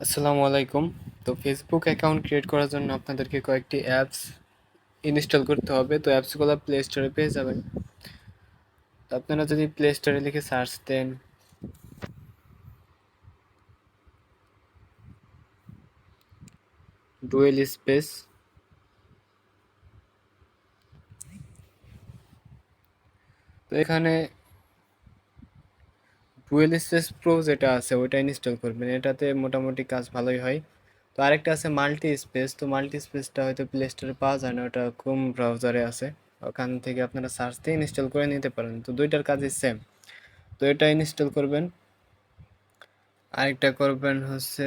আসসালামু আলাইকুম। তো ফেসবুক অ্যাকাউন্ট ক্রিয়েট করার জন্য আপনাদেরকে কয়েকটি অ্যাপস ইনস্টল করতে হবে। তো অ্যাপসগুলো প্লে স্টোরে পেয়ে যাবেন। তো আপনারা যদি প্লে স্টোরে লিখে সার্চ দেন ডুয়েল স্পেস তো এখানে ডুয়েল স্পেস প্রো যেটা আছে, ওইটা ইনস্টল করবেন। এটাতে মোটামুটি কাজ ভালোই হয়। তো আরেকটা আছে মাল্টি স্পেস তো মাল্টি স্পেসটা হয়তো প্লে স্টোরে পাওয়া যায় না, ওটা ক্রোম ব্রাউজারে আছে। ওখান থেকে আপনারা সার্চ দিয়ে ইনস্টল করে নিতে পারেন। তো দুইটার কাজই সেম তো এটা ইনস্টল করবেন। আরেকটা করবেন হচ্ছে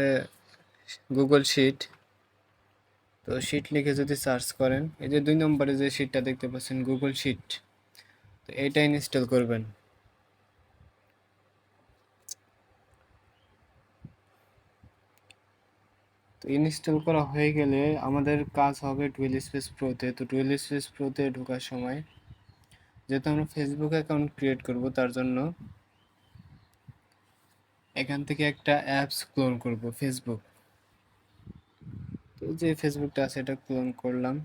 গুগল শিট তো শিট লিখে যদি সার্চ করেন, এই যে দুই নম্বরে যে শিটটা দেখতে পাচ্ছেন গুগল শিট তো এটা ইনস্টল করবেন। তো ইনস্টল করা হয়ে গেলে আমাদের কাজ হবে টুয়েল স্পেস প্রোতে তো। টুয়েল স্পেস প্রোতে ঢোকার সময় যেহেতু আমরা ফেসবুক অ্যাকাউন্ট ক্রিয়েট করব, তার জন্য এখান থেকে একটা অ্যাপস ক্লোন করব ফেসবুক তো যে ফেসবুকটা আছে, এটা ক্লোন করলাম।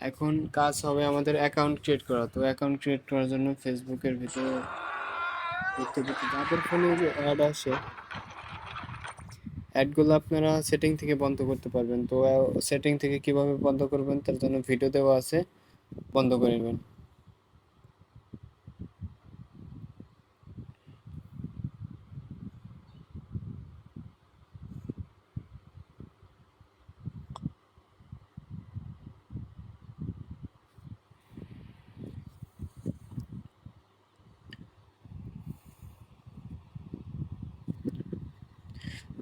এখন কাজ হবে আমাদের অ্যাকাউন্ট ক্রিয়েট করা। তো অ্যাকাউন্ট ক্রিয়েট করার জন্য ফেসবুকের ভিতরে যাদের ফোনে যে অ্যাড আসে অ্যাডগুলো আপনারা সেটিং থেকে বন্ধ করতে পারবেন। তো সেটিং থেকে কীভাবে বন্ধ করবেন তার জন্য ভিডিও দেওয়া আছে। বন্ধ করে নেবেন।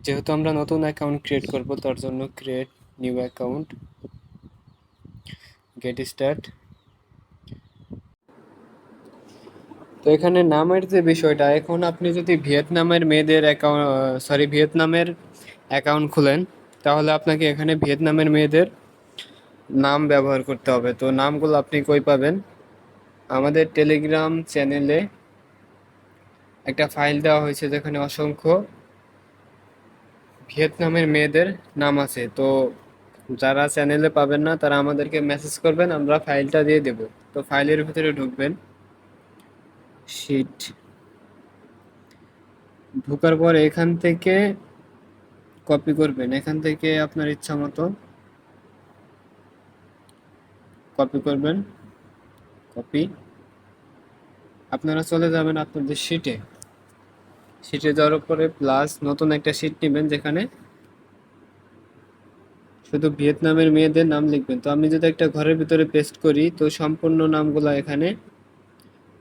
যেহেতু আমরা নতুন অ্যাকাউন্ট ক্রিয়েট করব, তার জন্য create new account get start তো এখানে নামের যে বিষয়টা, এখন আপনি যদি ভিয়েতনামের মেয়েদের অ্যাকাউন্ট সরি ভিয়েতনামের অ্যাকাউন্ট খুলেন, তাহলে আপনাকে এখানে ভিয়েতনামের মেয়েদের নাম ব্যবহার করতে হবে। তো নামগুলো আপনি কই পাবেন? আমাদের টেলিগ্রাম চ্যানেলে একটা ফাইল দেওয়া হয়েছে যেখানে অসংখ্য ভিয়েতনামের মেয়েদের নাম আছে। তো যারা চ্যানেলে পাবেন না, তারা আমাদেরকে মেসেজ করবেন, আমরা ফাইলটা দিয়ে দেব। তো ফাইলের ভিতরে ঢুকবেন। শিট ঢোকার পর এখান থেকে কপি করবেন। এখান থেকে আপনার ইচ্ছা মতো কপি করবেন। কপি আপনারা চলে যাবেন আপনাদের শিটে শিটে যাওয়ার পরে প্লাস নতুন একটা শিট নেবেন যেখানে শুধু ভিয়েতনামের মেয়েদের নাম লিখবেন। তো আমি যদি একটা ঘরের ভিতরে পেস্ট করি, তো সম্পূর্ণ নামগুলো এখানে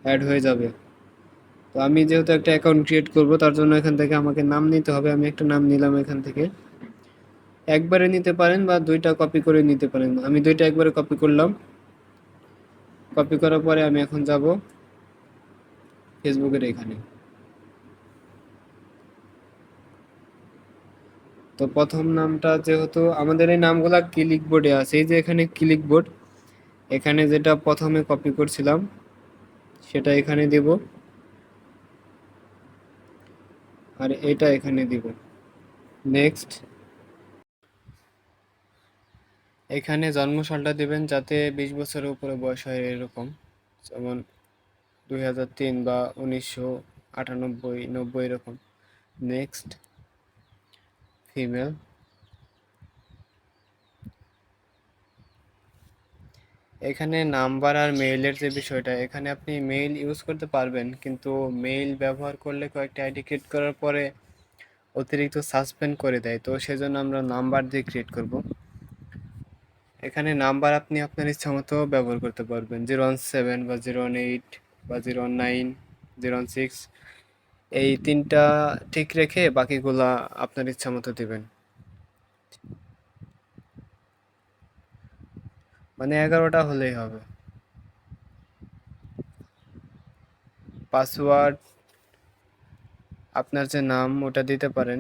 অ্যাড হয়ে যাবে। তো আমি যেহেতু একটা অ্যাকাউন্ট ক্রিয়েট করব, তার জন্য এখান থেকে আমাকে নাম নিতে হবে। আমি একটা নাম নিলাম এখান থেকে। একবারে নিতে পারেন বা দুইটা কপি করে নিতে পারেন। আমি দুইটা একবারে কপি করলাম। কপি করার পরে আমি এখন যাব ফেসবুকের এখানে। তো প্রথম নামটা যেহেতু আমাদের এই নামগুলো ক্লিক বোর্ডে আছে। এই যে এখানে ক্লিক বোর্ড এখানে যেটা প্রথমে কপি করছিলাম, সেটা এখানে দেব। আর এটা এখানে দিব। নেক্সট এখানে জন্মসালটা দিবেন যাতে বিশ বছরের উপরে বয়স হয় এরকম। যেমন দুই হাজার তিন বা উনিশশো আটানব্বই, নব্বই এরকম। নেক্সট ফিমেল এখানে নাম্বার আর মেইলের যে বিষয়টা, এখানে আপনি মেইল ইউজ করতে পারবেন, কিন্তু মেইল ব্যবহার করলে কয়েকটা আইডি ক্রিয়েট করার পরে অতিরিক্ত সাসপেন্ড করে দেয়। তো সেজন্য আমরা নাম্বার দিয়ে ক্রিয়েট করব। এখানে নাম্বার আপনি আপনার ইচ্ছা মতো ব্যবহার করতে পারবেন। জিরো ওয়ান সেভেন বা জিরো ওয়ান এইট বা zero one nine zero one six এই তিনটা ঠিক রেখে বাকিগুলা আপনার ইচ্ছা মতো দিবেন। মানে এগারোটা হলেই হবে। পাসওয়ার্ড, আপনার যে নাম, ওটা দিতে পারেন।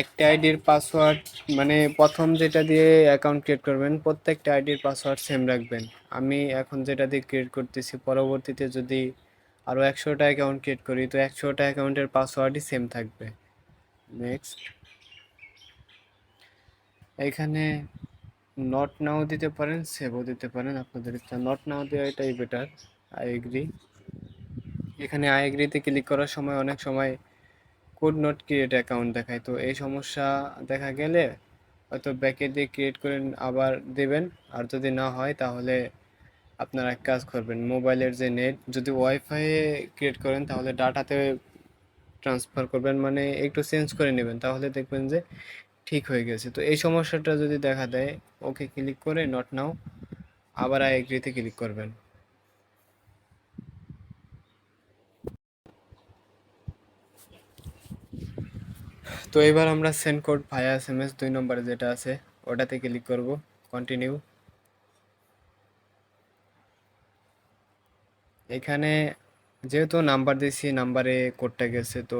একটা আইডির পাসওয়ার্ড মানে প্রথম যেটা দিয়ে অ্যাকাউন্ট ক্রিয়েট করবেন, প্রত্যেকটা আইডির পাসওয়ার্ড সেম রাখবেন। আমি এখন যেটা দিয়ে ক্রিয়েট করতেছি, পরবর্তীতে যদি আরও একশোটা অ্যাকাউন্ট ক্রিয়েট করি, তো একশোটা অ্যাকাউন্টের পাসওয়ার্ডই সেম থাকবে। নেক্সট এখানে নট নাও দিতে পারেন সেভও দিতে পারেন আপনাদের ইচ্ছা। নট নাও দেওয়া এটাই বেটার আই এগ্রি এখানে আই এগ্রিতে ক্লিক করার সময় অনেক সময় কোড নট ক্রিয়েট অ্যাকাউন্ট দেখায়। তো এই সমস্যা দেখা গেলে হয়তো ব্যাকে দিয়ে ক্রিয়েট করে আবার দেবেন। আর যদি না হয়, তাহলে আপনারা এক কাজ করবেন, মোবাইলের যে নেট যদি ওয়াইফাইয়ে ক্রিয়েট করেন, তাহলে ডাটাতে ট্রান্সফার করবেন। মানে একটু চেঞ্জ করে নেবেন, তাহলে দেখবেন যে ঠিক হয়ে গেছে। তো এই সমস্যাটা যদি দেখা দেয় ওকে ক্লিক করে নট নাও আবার আই এগ্রিতে ক্লিক করবেন। তো এবার আমরা send code via S M S দুই নম্বরে যেটা আছে, ওটাতে ক্লিক করব কন্টিনিউ এখানে যেহেতু নাম্বার দিছি নাম্বারে কোডটা গেছে, তো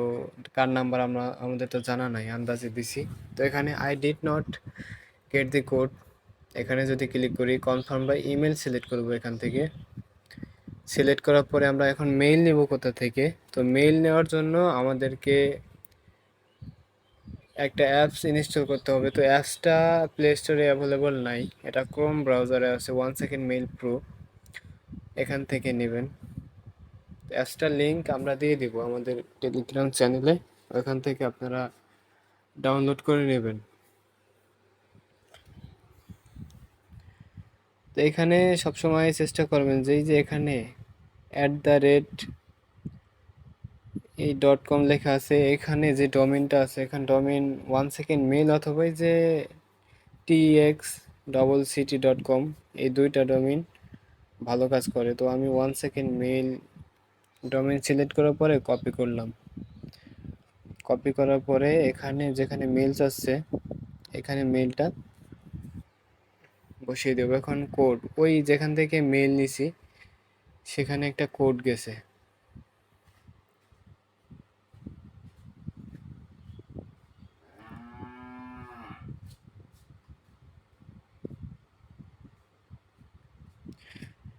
কার নাম্বার আমরা, আমাদের তো জানা নাই, আন্দাজে দিছি। তো এখানে I did not get the code এখানে যদি ক্লিক করি কনফার্ম বা ইমেল সিলেক্ট করব এখান থেকে। সিলেক্ট করার পরে আমরা এখন মেইল নেব কোথা থেকে? তো মেইল নেওয়ার জন্য আমাদেরকে একটা অ্যাপস ইনস্টল করতে হবে। তো অ্যাপসটা প্লে স্টোরে অ্যাভেলেবল নাই। এটা ক্রোম ব্রাউজারে আছে। ওয়ান সেকেন্ড মেইল প্রো এখান থেকে নেবেন। অ্যাপসটার লিঙ্ক আমরা দিয়ে দিব আমাদের টেলিগ্রাম চ্যানেলে ওখান থেকে আপনারা ডাউনলোড করে নেবেন। তো এখানে সবসময় চেষ্টা করবেন যে, এই যে এখানে অ্যাট দ্য রেট এই ডট কম লেখা আছে, এখানে যে ডোমেনটা আছে, এখানে ডোমেন ওয়ান সেকেন্ড মেল অথবা যে T X double city dot com এই দুইটা ডোমেন ভালো কাজ করে। তো আমি one second mail domain select করার পরে কপি করলাম। কপি করার পরে এখানে যেখানে মেলস আসছে, এখানে মেলটা বসিয়ে দেবো। এখন কোড ওই যেখান থেকে মেল নিছি, সেখানে একটা কোড গেছে।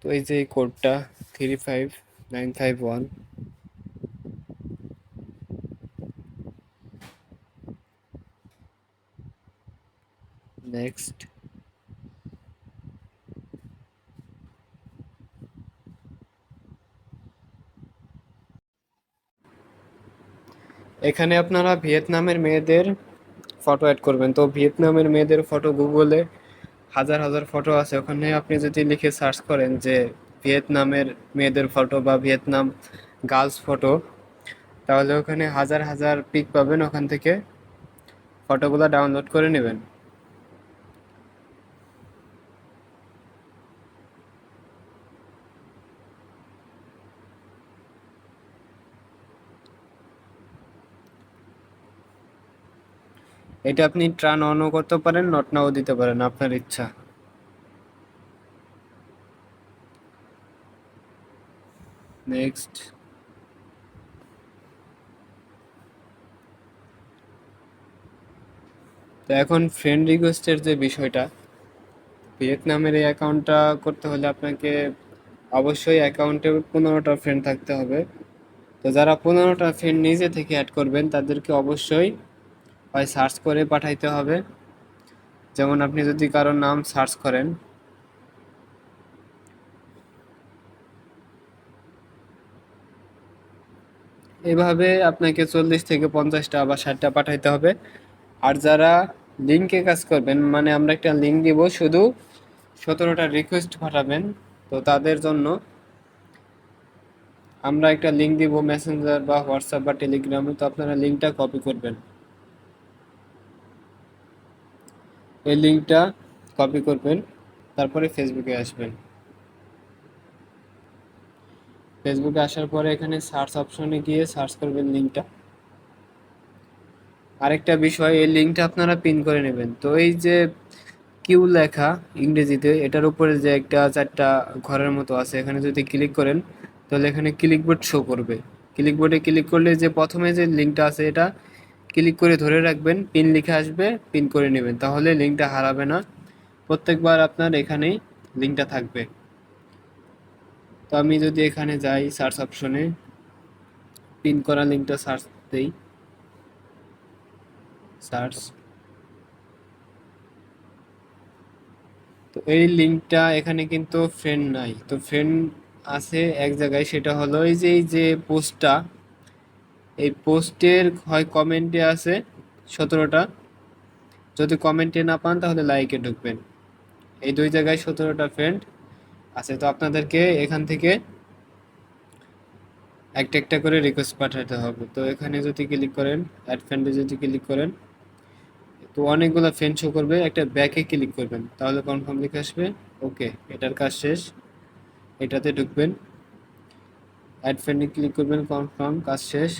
তো এই যে এই কোডটা three five nine five one. Next. এখানে আপনারা ভিয়েতনামের মেয়েদের ফটো অ্যাড করবেন। তো ভিয়েতনামের মেয়েদের ফটো গুগলে হাজার হাজার ফটো আছে। ওখানে আপনি যদি লিখে সার্চ করেন যে ভিয়েতনামের মেয়েদের ফটো বা ভিয়েতনাম গার্লস ফটো তাহলে ওখানে হাজার হাজার পিক পাবেন। ওখান থেকে ফটোগুলো ডাউনলোড করে নেবেন। এটা আপনি ট্রান অনও করতে পারেন নট নাও দিতে পারেন, আপনার ইচ্ছা। নেক্সট তো এখন ফ্রেন্ড রিকোয়েস্টের যে বিষয়টা, ভিয়েতনামের এই অ্যাকাউন্টটা করতে হলে আপনাকে অবশ্যই অ্যাকাউন্টে পনেরোটা ফ্রেন্ড থাকতে হবে। তো যারা পনেরোটা ফ্রেন্ড নিজে থেকে অ্যাড করবেন, তাদেরকে অবশ্যই হয় সার্চ করে পাঠাইতে হবে। যেমন আপনি যদি কারোর নাম সার্চ করেন। এভাবে আপনাকে চল্লিশ থেকে পঞ্চাশটা বা ষাটটা পাঠাইতে হবে। আর যারা লিঙ্কে কাজ করবেন মানে আমরা একটা লিঙ্ক দিব, শুধু সতেরোটা রিকোয়েস্ট পাঠাবেন, তো তাদের জন্য আমরা একটা লিঙ্ক দিব মেসেঞ্জার বা হোয়াটসঅ্যাপ বা টেলিগ্রামে তো আপনারা লিঙ্কটা কপি করবেন। এই লিঙ্কটা কপি করবেন, তারপরে ফেসবুকে আসবেন। ফেসবুকে আসার পরে এখানে সার্চ অপশনে গিয়ে সার্চ করবেন লিঙ্কটা। আরেকটা বিষয়, এই লিঙ্কটা আপনারা পিন করে নেবেন। তো এই যে কিউ লেখা ইংরেজিতে, এটার উপরে যে একটা চারটা ঘরের মতো আছে, এখানে যদি ক্লিক করেন, তাহলে এখানে ক্লিকবোর্ড শো করবে। ক্লিকবোর্ডে ক্লিক করলে যে প্রথমে যে লিঙ্কটা আছে, এটা ক্লিক করে ধরে রাখবেন পিন লিখে আসবে পিন করে নেবেন। তাহলে লিঙ্কটা হারাবে না। প্রত্যেকবার আপনার এখানেই লিঙ্কটা থাকবে। তো আমি যদি এখানে যাই সার্চ অপশনে পিন করা লিঙ্কটা সার্চ দেই। সার্চ তো এই লিঙ্কটা এখানে কিন্তু ফ্রেন্ড নাই। তো ফ্রেন্ড আছে এক জায়গায়, সেটা হলো এই যে এই যে পোস্টটা এই পোস্টের হয় কমেন্টে আছে সতেরোটা। যদি কমেন্টে না পান, তাহলে লাইকে ঢুকবেন। এই দুই জায়গায় সতেরোটা ফ্রেন্ড আছে। তো আপনাদেরকে এখান থেকে একটা একটা করে রিকোয়েস্ট পাঠাতে হবে। তো এখানে যদি ক্লিক করেন অ্যাড ফ্রেন্ডে যদি ক্লিক করেন, তো অনেকগুলো ফ্রেন্ড শো করবে। একটা ব্যাকে ক্লিক করবেন। তাহলে কনফার্ম লিখে আসবে, ওকে, এটার কাজ শেষ। এটাতে ঢুকবেন। অ্যাড ফ্রেন্ডে ক্লিক করবেন কনফার্ম কাজ শেষ।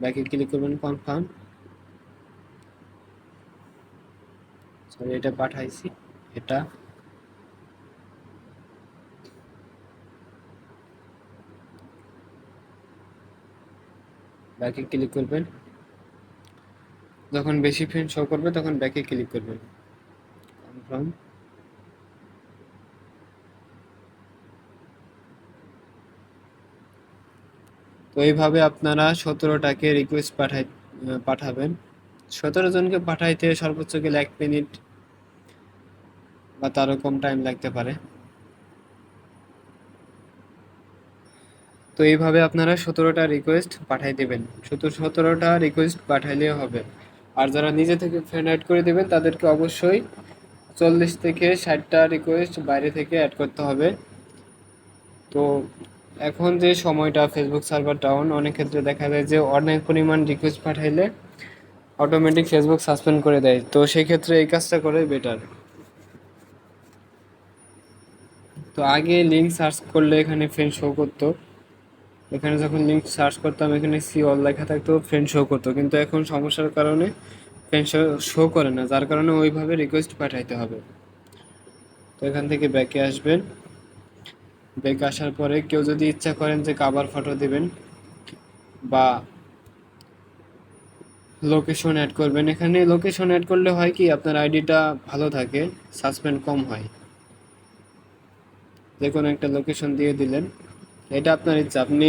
ব্যাকে ক্লিক করবেন কনফার্ম সরি এটা পাঠাইছি, এটা। ব্যাকে ক্লিক করবেন। যখন বেশি ফ্রেন্ড শো করবে, তখন ব্যাকে ক্লিক করবেন। কনফার্ম তো এইভাবে আপনারা সতেরোটাকে রিকোয়েস্ট পাঠাই পাঠাবেন। সতেরো জনকে পাঠাইতে সর্বোচ্চ গেলে এক মিনিট বা তারও কম টাইম লাগতে পারে। তো এইভাবে আপনারা সতেরোটা রিকোয়েস্ট পাঠাই দেবেন। শুধু সতেরোটা রিকোয়েস্ট পাঠাইলে হবে। আর যারা নিজে থেকে ফ্রেন্ড অ্যাড করে দেবেন, তাদেরকে অবশ্যই চল্লিশ থেকে ষাটটা রিকোয়েস্ট বাইরে থেকে অ্যাড করতে হবে। তো এখন যে সময়টা ফেসবুক সার্ভার ডাউন অনেক ক্ষেত্রে দেখা যায় যে অনেক পরিমাণ রিকোয়েস্ট পাঠাইলে অটোমেটিক ফেসবুক সাসপেন্ড করে দেয়। তো সেই ক্ষেত্রে এই কাজটা করে বেটার তো আগে লিঙ্ক সার্চ করলে এখানে ফ্রেন্ড শো করতো। এখানে যখন লিঙ্ক সার্চ করতাম, এখানে সি অল লেখা থাকতো ফ্রেন্ড শো করতো। কিন্তু এখন সমস্যার কারণে ফ্রেন্ড শো শো করে না। যার কারণে ওইভাবে রিকোয়েস্ট পাঠাইতে হবে। তো এখান থেকে ব্যাকে আসবেন। ব্যাক আসার পরে কেউ যদি ইচ্ছা করেন যে কাবার ফটো দিবেন বা লোকেশন অ্যাড করবেন। এখানে লোকেশন অ্যাড করলে হয় কি, আপনার আইডিটা ভালো থাকে সাসপেন্ড কম হয়। যে কোনো একটা লোকেশন দিয়ে দিলেন। এটা আপনার ইচ্ছা, আপনি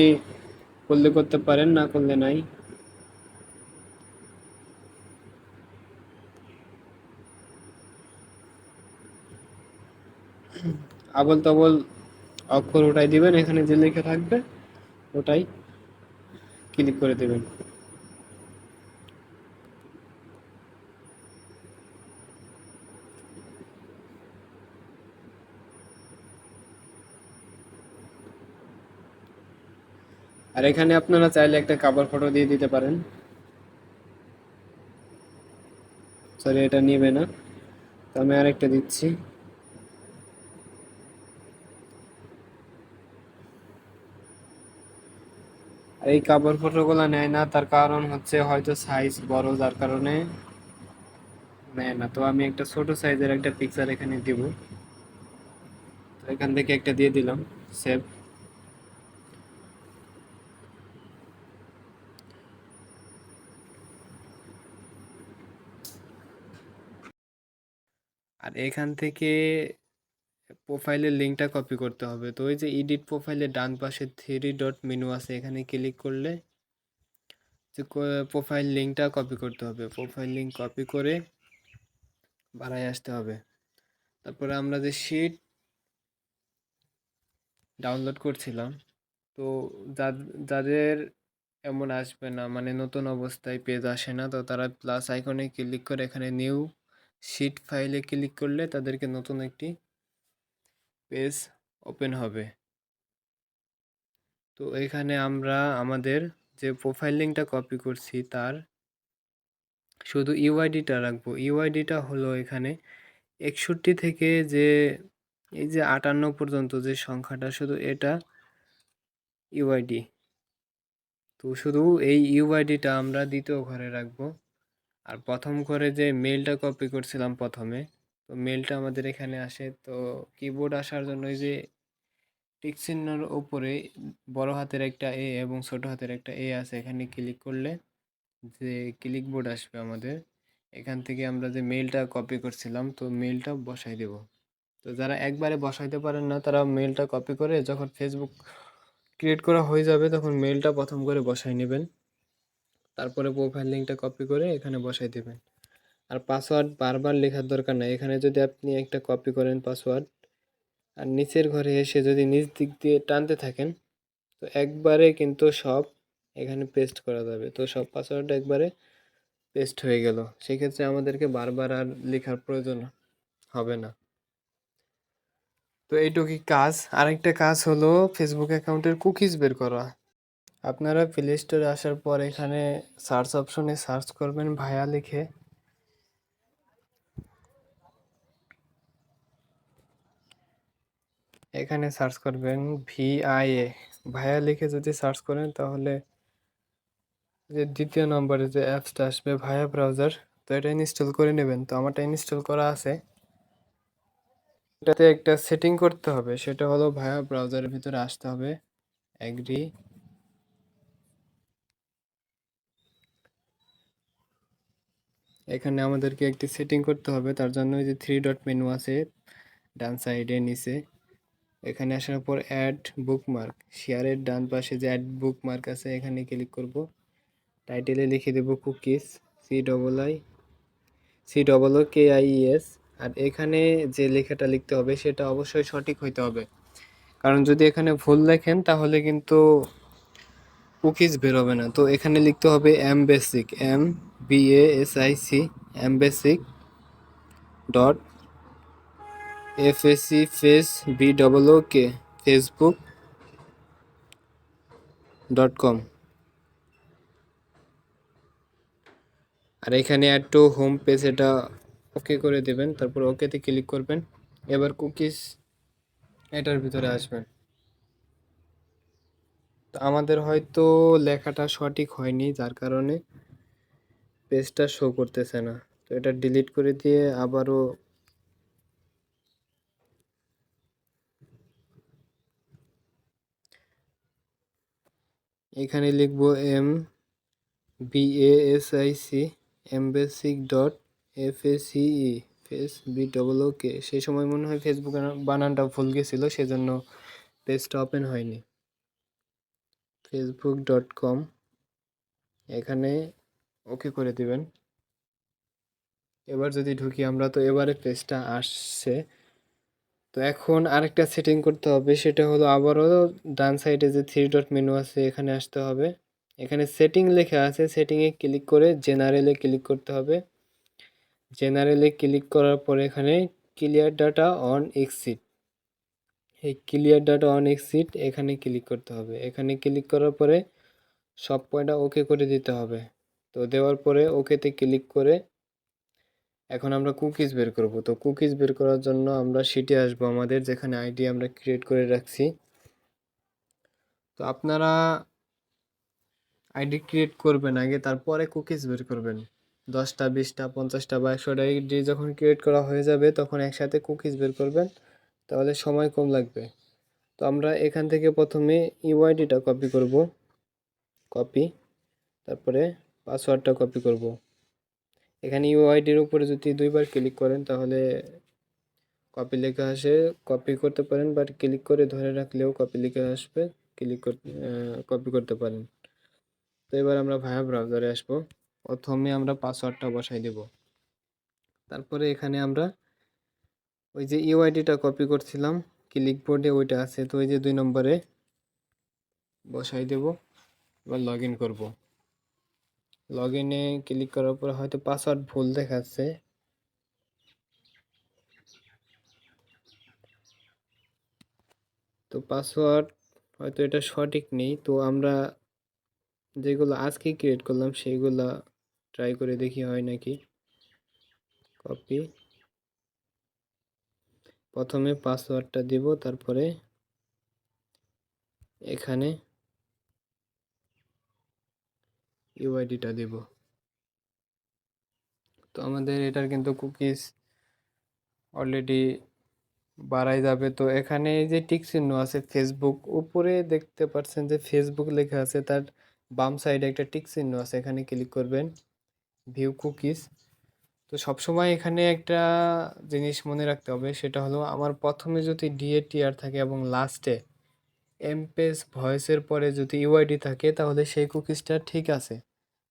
করলে করতে পারেন, না করলে নাই। আবল তাবল অক্ষর ওটাই দিবেন, এখানে যে লেখা থাকবে, ওটাই ক্লিক করে দেবেন। আর এখানে আপনারা চাইলে একটা কাভার ফটো দিয়ে দিতে পারেন। সরি এটা নিবে না। তো আমি আরেকটা দিচ্ছি। এই কাপড় ফটোগুলো নেয় না, তার কারণ হচ্ছে হয়তো সাইজ বড়, যার কারণে নেয় না। তো আমি একটা ছোট সাইজের একটা পিকচার এখানে দিব। তো এখান থেকে একটা দিয়ে দিলাম সেভ আর এখান থেকে প্রোফাইলের লিঙ্কটা কপি করতে হবে। তো ওই যে এডিট প্রোফাইলের ডান পাশে থ্রি ডট মেনু আছে, এখানে ক্লিক করলে যে প্রোফাইল লিঙ্কটা কপি করতে হবে। প্রোফাইল লিঙ্ক কপি করে বাড়াই আসতে হবে। তারপরে আমরা যে শিট ডাউনলোড করছিলাম, তো যাদের এমন আসবে না মানে নতুন অবস্থায় পেজ আসে না, তো তারা প্লাস আইকনে ক্লিক করে এখানে নিউ শিট ফাইলে ক্লিক করলে তাদেরকে নতুন একটি পেজ ওপেন হবে। তো এখানে আমরা আমাদের যে প্রোফাইল লিঙ্কটা কপি করছি তার শুধু ইউআইডিটা রাখব। ইউআইডিটা হলো এখানে একষট্টি থেকে যে এই যে আটান্ন পর্যন্ত যে সংখ্যাটা শুধু এটা ইউআইডি তো শুধু এই ইউআইডিটা আমরা দ্বিতীয় ঘরে রাখব। আর প্রথম ঘরে যে মেলটা কপি করছিলাম প্রথমে তো মেলটা আমাদের এখানে আসে। তো কিবোর্ড আসার জন্য ওই যে টিক চিহ্নর উপরে বড় হাতের একটা এ এবং ছোট হাতের একটা এ আছে, এখানে ক্লিক করলে যে ক্লিক বোর্ড আসবে আমাদের, এখান থেকে আমরা যে মেলটা কপি করছিলাম, তো মেলটা বসাই দেব। তো যারা একবারে বসাইতে পারেন না, তারা মেলটা কপি করে যখন ফেসবুক ক্রিয়েট করা হয়ে যাবে, তখন মেলটা প্রথম করে বসাই নেবেন। তারপরে প্রোফাইল লিঙ্কটা কপি করে এখানে বসাই দেবেন। আর পাসওয়ার্ড বারবার লেখার দরকার নাই। এখানে যদি আপনি একটা কপি করেন পাসওয়ার্ড আর নিচের ঘরে এসে যদি নিচ দিক দিয়ে টানতে থাকেন, তো একবারে কিন্তু সব এখানে পেস্ট করা যাবে। তো সব পাসওয়ার্ড একবারে পেস্ট হয়ে গেল। সেক্ষেত্রে আমাদেরকে বারবার আর লেখার প্রয়োজন হবে না। তো এইটুকুই কাজ। আরেকটা কাজ হলো ফেসবুক অ্যাকাউন্টের কুকিজ বের করা। আপনারা প্লে স্টোরে আসার পর এখানে সার্চ অপশনে সার্চ করবেন ভায়া লিখে। এখানে সার্চ করবেন ভিআইএ ভায়া লিখে যদি সার্চ করেন তাহলে যে দ্বিতীয় নম্বরে যে অ্যাপসটা আসবে ভায়া ব্রাউজার তো এটা ইনস্টল করে নেবেন। তো আমারটা ইনস্টল করা আছে। এটাতে একটা সেটিং করতে হবে, সেটা হলো ভায়া ব্রাউজারের ভিতরে আসতে হবে। অ্যাগ্রি এখানে আমাদেরকে একটি সেটিং করতে হবে, তার জন্য যে থ্রি ডট মেনু আছে, ডান সাইডে নিচে। এখানে আসার পর অ্যাড বুকমার্ক শেয়ারের ডান পাশে যে অ্যাড বুকমার্ক আছে, এখানে ক্লিক করব। টাইটেলে লিখে দেব cookies C double I C double O K I S R এখানে যে লেখাটা লিখতে হবে, সেটা অবশ্যই সঠিক হইতে হবে। কারণ যদি এখানে ভুল লেখেন তাহলে কিন্তু কুকিজ বেরোবে না। তো এখানে লিখতে হবে M basic M B A S I C M basic dot F S face B double O K, Facebook dot com. আর এখানে অ্যাড টু হোম পেজ এটা ওকে করে দেবেন, তারপর ওকেতে ক্লিক করবেন। এবার কুকিজ এটার ভিতরে আসবেন আমাদের হয়তো লেখাটা সঠিক হয়নি, যার কারণে পেজটা শো করতেছে না। তো এটা ডিলিট করে দিয়ে আবারও এখানে লিখব M B A S I C M basic dot F A CE face B double O K সেই সময় মনে হয় ফেসবুক বানানটা ভুল গেছিল, সেজন্য পেজটা ওপেন হয়নি। ফেসবুক ডট কম এখানে ওকে করে দিবেন। এবার যদি ঢুকি আমরা, তো এবারে পেজটা আসছে। তো এখন আরেকটা সেটিং করতে হবে, সেটা হলো আবারও ডান সাইডে যে থ্রি ডট মেনু আছে, এখানে আসতে হবে। এখানে সেটিং লেখা আছে সেটিংয়ে ক্লিক করে জেনারেলে ক্লিক করতে হবে। জেনারেলে ক্লিক করার পরে এখানে ক্লিয়ার ডাটা অন এক্সিট এই ক্লিয়ার ডাটা অন এক্সিট এখানে ক্লিক করতে হবে। এখানে ক্লিক করার পরে সব পয়েন্টটা ওকে করে দিতে হবে। তো দেওয়ার পরে ওকেতে ক্লিক করে এখন আমরা কুকিজ বের করব। তো কুকিজ বের করার জন্য আমরা সিটে আসব আমাদের, যেখানে আইডি আমরা ক্রিয়েট করে রাখছি। তো আপনারা আইডি ক্রিয়েট করবেন আগে, তারপরে কুকিজ বের করবেন। দশটা, বিশটা, পঞ্চাশটা বা একশোটা আইডি যখন ক্রিয়েট করা হয়ে যাবে, তখন একসাথে কুকিজ বের করবেন। তাহলে সময় কম লাগবে। তো আমরা এখান থেকে প্রথমে ইউআইডিটা কপি করব। কপি তারপরে পাসওয়ার্ডটা কপি করব। এখানে ইউআইডির উপরে যদি দুইবার ক্লিক করেন, তাহলে কপি লেখা আসে। কপি করতে পারেন বাট ক্লিক করে ধরে রাখলেও কপি লেখা আসবে। ক্লিক করতে কপি করতে পারেন। তো এবার আমরা ভায়া ব্রাউজারে আসব। প্রথমে আমরা পাসওয়ার্ডটা বসাই দেব। তারপরে এখানে আমরা ওই যে ইউআইডিটা কপি করছিলাম ক্লিক বোর্ডে ওইটা আছে। তো ওই যে দুই নম্বরে বসাই দেব। এবার লগ ইন করব। লগ ইনে ক্লিক করার পর হয়তো পাসওয়ার্ড ভুল দেখাচ্ছে। তো পাসওয়ার্ড হয়তো এটা সঠিক নেই। তো আমরা যেগুলো আজকে ক্রিয়েট করলাম, সেইগুলো ট্রাই করে দেখি হয় নাকি। কপি প্রথমে পাসওয়ার্ডটা দিব, তারপরে এখানে ইউআইডিটা দেব। তো আমাদের এটার কিন্তু কুকিজ অলরেডি বাড়াই যাবে। তো এখানে যে টিক চিহ্ন আছে ফেসবুক উপরে দেখতে পাচ্ছেন যে ফেসবুক লেখা আছে, তার বাম সাইডে একটা টিক চিহ্ন আছে, এখানে ক্লিক করবেন ভিউ কুকিজ তো সবসময় এখানে একটা জিনিস মনে রাখতে হবে, সেটা হলো আমার প্রথমে যদি ডিএটিআর থাকে এবং লাস্টে এমপেস ভয়েসের পরে যদি ইউআইডি থাকে, তাহলে সেই কুকিজটা ঠিক আছে।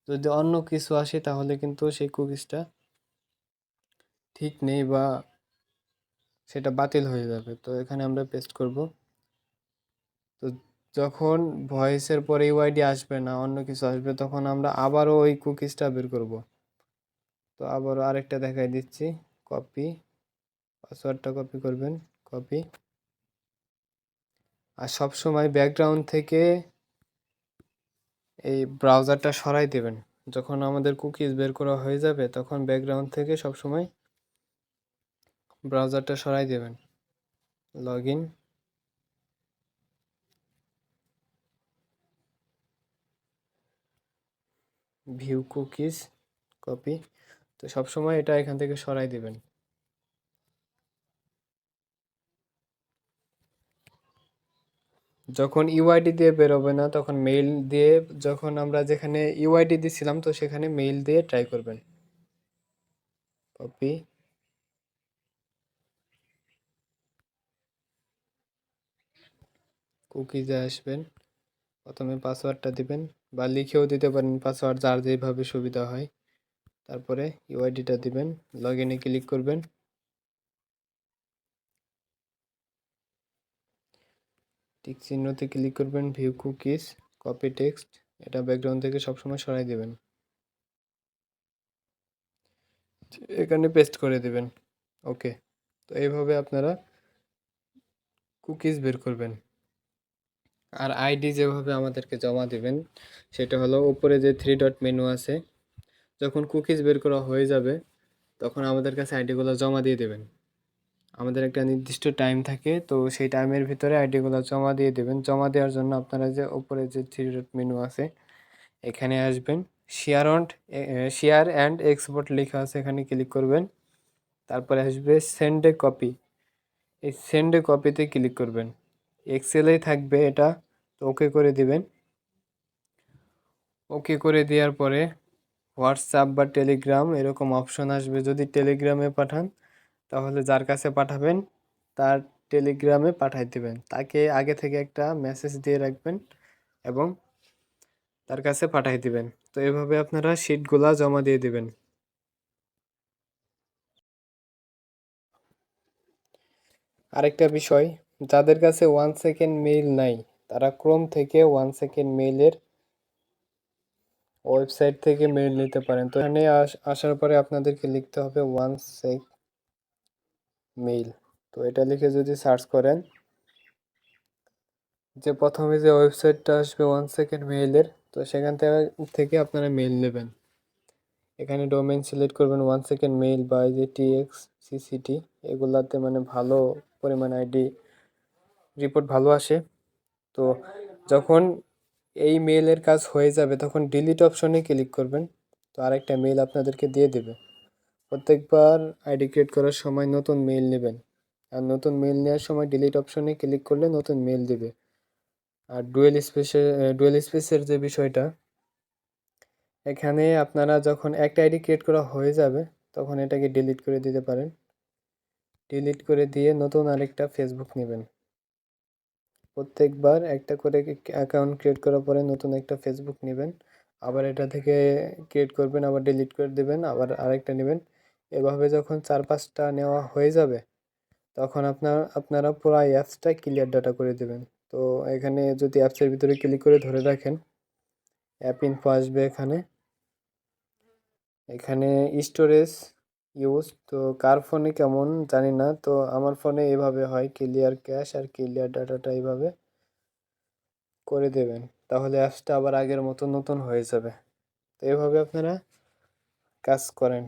যদি অন্য কিছু আসে তাহলে কিন্তু সেই কুকিজটা ঠিক নেই বা সেটা বাতিল হয়ে যাবে। তো এখানে আমরা পেস্ট করব। তো যখন ভয়েসের পরে ইউআইডি আসবে না, অন্য কিছু আসবে, তখন আমরা আবারও ওই কুকিজটা বের করব। তো আবারও আরেকটা দেখাই দিচ্ছি। কপি পাসওয়ার্ডটা কপি করবেন। কপি আর সবসময় ব্যাকগ্রাউন্ড থেকে এই ব্রাউজারটা সরাই দেবেন। যখন আমাদের কুকিজ বের করা হয়ে যাবে, তখন ব্যাকগ্রাউন্ড থেকে সব সময় ব্রাউজারটা সরাই দেবেন। Log in view cookies copy তো সবসময় এটা এখান থেকে সরাই দিবেন। যখন ইউআইডি দিয়ে বেরোবে না, তখন মেইল দিয়ে যখন আমরা যেখানে ইউআইডি দিছিলাম, তো সেখানে মেইল দিয়ে ট্রাই করবেন। কপি কুকিজে আসবেন। প্রথমে পাসওয়ার্ডটা দিবেন বা লিখেও দিতে পারেন পাসওয়ার্ড যার যেভাবে সুবিধা হয়। তারপরে ইউআইডিটা দিবেন। লগ ইনে ক্লিক করবেন। টিক চিহ্নতে ক্লিক করবেন ভিউ কুকিজ কপি টেক্সট এটা ব্যাকগ্রাউন্ড থেকে সবসময় সরাই দেবেন। এখানে পেস্ট করে দেবেন। ওকে তো এইভাবে আপনারা কুকিজ বের করবেন। আর আইডি যেভাবে আমাদেরকে জমা দিবেন, সেটা হলো উপরে যে থ্রি ডট মেনু আছে, যখন কুকিজ বের করা হয়ে যাবে, তখন আমাদের কাছে আইডিগুলো জমা দিয়ে দেবেন। আমাদের একটা নির্দিষ্ট টাইম থাকে, তো সেই টাইমের ভিতরে আইডিগুলো জমা দিয়ে দেবেন। জমা দেওয়ার জন্য আপনারা যে উপরে যে থ্রি ডট মেনু আছে, এখানে আসবেন। Share and share and export লেখা আছে, এখানে ক্লিক করবেন। তারপরে আসবে সেন্ডে কপি এই সেন্ডে কপিতে ক্লিক করবেন। এক্সেলেই থাকবে এটা, তো ওকে করে দিবেন। ওকে করে দেওয়ার পরে হোয়াটসঅ্যাপ বা টেলিগ্রাম এরকম অপশন আসবে। যদি টেলিগ্রামে পাঠান তাহলে যার কাছে পাঠাবেন, তার টেলিগ্রামে পাঠাই দেবেন। তাকে আগে থেকে একটা মেসেজ দিয়ে রাখবেন এবং তার কাছে পাঠাই দিবেন। তো এভাবে আপনারা শিটগুলা জমা দিয়ে দিবেন। আরেকটা বিষয়, যাদের কাছে ওয়ান সেকেন্ড মেইল নাই, তারা ক্রোম থেকে ওয়ান সেকেন্ড মেইলের ওয়েবসাইট থেকে মেইল নিতে পারেন। তো এখানে আসার পরে আপনাদেরকে লিখতে হবে ওয়ান সেক মেইল তো এটা লিখে যদি সার্চ করেন, যে প্রথমে যে ওয়েবসাইটটা আসবে ওয়ান সেকেন্ড মেইলের তো সেখান থেকে আপনারা মেইল নেবেন। এখানে ডোমেন সিলেক্ট করবেন ওয়ান সেকেন্ড মেইল বা এই যে টিএক্স সিসিটি এগুলাতে মানে ভালো পরিমাণ আইডি রিপোর্ট ভালো আসে। তো যখন এই মেইলের কাজ হয়ে যাবে, তখন ডিলিট অপশনে ক্লিক করবেন। তো আরেকটা মেইল আপনাদেরকে দিয়ে দেবে। প্রত্যেকবার আইডি ক্রিয়েট করার সময় নতুন মেইল নেবেন। আর নতুন মেইল নেওয়ার সময় ডিলিট অপশনে ক্লিক করলে নতুন মেইল দেবে। আর ডুয়েল স্পেসের ডুয়েল স্পেসের যে বিষয়টা, এখানে আপনারা যখন একটা আইডি ক্রিয়েট করা হয়ে যাবে, তখন এটাকে ডিলিট করে দিতে পারেন। ডিলিট করে দিয়ে নতুন আরেকটা ফেসবুক নেবেন। প্রত্যেকবার একটা করে অ্যাকাউন্ট ক্রিয়েট করার পরে নতুন একটা ফেসবুক নেবেন। আবার এটা থেকে ক্রিয়েট করবেন, আবার ডিলিট করে দেবেন, আবার আরেকটা নেবেন। এভাবে যখন চার পাঁচটা নেওয়া হয়ে যাবে, তখন আপনার, আপনারা পুরো অ্যাপসটা ক্লিয়ার ডাটা করে দেবেন। তো এখানে যদি অ্যাপসের ভিতরে ক্লিক করে ধরে রাখেন অ্যাপ ইনফো আসবে এখানে। এখানে স্টোরেজ ইউজ তো কার ফোনে কেমন জানি না, তো আমার ফোনে এভাবে হয় ক্লিয়ার ক্যাশ আর ক্লিয়ার ডাটাটা এইভাবে করে দেবেন। তাহলে অ্যাপসটা আবার আগের মতো নতুন হয়ে যাবে। তো এভাবে আপনারা কাজ করেন।